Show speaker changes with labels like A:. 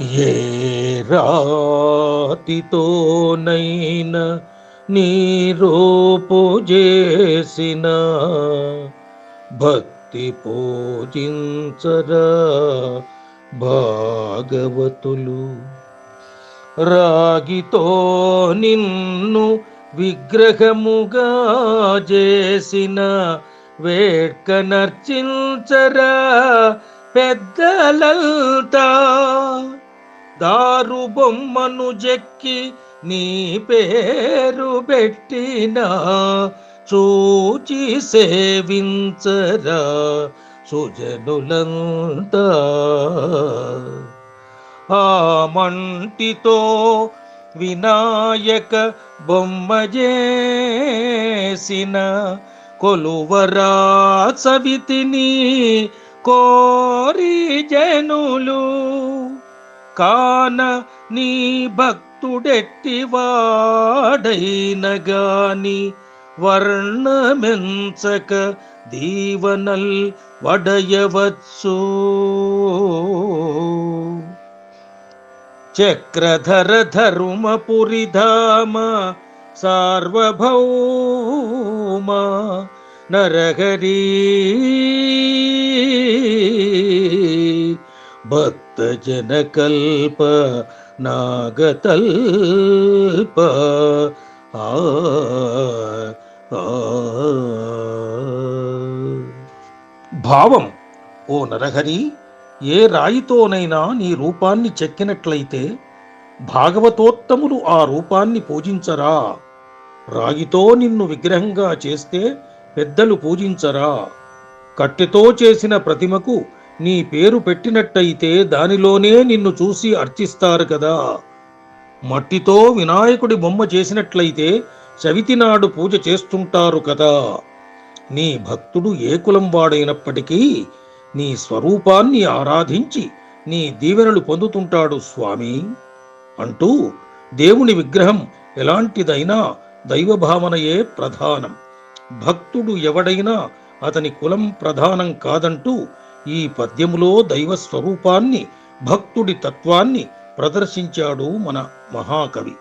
A: ఏ రాతితోనైన నీ చేసిన భక్తి పూజించరా భాగవతులు. రాగితో నిన్ను విగ్రహముగా చేసిన వేడ్క నర్చించరా పెద్దలంతా దారు బొమ్మను జెక్కి నీ పేరు పెట్టిన. చూచి సేవించరా సుజనులంత. ఆ మంటితో వినాయక బొమ్మ చేసిన కొలువరా సవితిని కోరి జనులు. क्तुडेट्टिवाडैनगानि वर्णमिंसक दीवनल् वडयवत्सो। चक्रधरधर्मपुरिधाम सार्वभौम नरहरी। నరహరి భక్త జనకల్ప నాగతల్ప. ఆ ఆ. భావం ఓ నరహరి ఏ రాయితోనైనా నీ రూపాన్ని చెక్కినట్లయితే భాగవతోత్తములు ఆ రూపాన్ని పూజించరా? రాగితో నిన్ను విగ్రహంగా చేస్తే పెద్దలు పూజించరా? కట్టెతో చేసిన ప్రతిమకు నీ పేరు పెట్టినట్టయితే దానిలోనే నిన్ను చూసి అర్చిస్తారు కదా. మట్టితో వినాయకుడి బొమ్మ చేసినట్లయితే చవితినాడు పూజ చేస్తుంటారు కదా. నీ భక్తుడు ఏ కులం వాడైనప్పటికీ నీ స్వరూపాన్ని ఆరాధించి నీ దీవెనలు పొందుతుంటాడు స్వామి. అంటూ దేవుని విగ్రహం ఎలాంటిదైనా దైవభావనయే ప్రధానం. భక్తుడు ఎవడైనా అతని కులం ప్రధానం కాదంటూ ఈ పద్యములో దైవ స్వరూపాన్ని భక్తుడి తత్వాన్ని ప్రదర్శించాడు మన మహాకవి.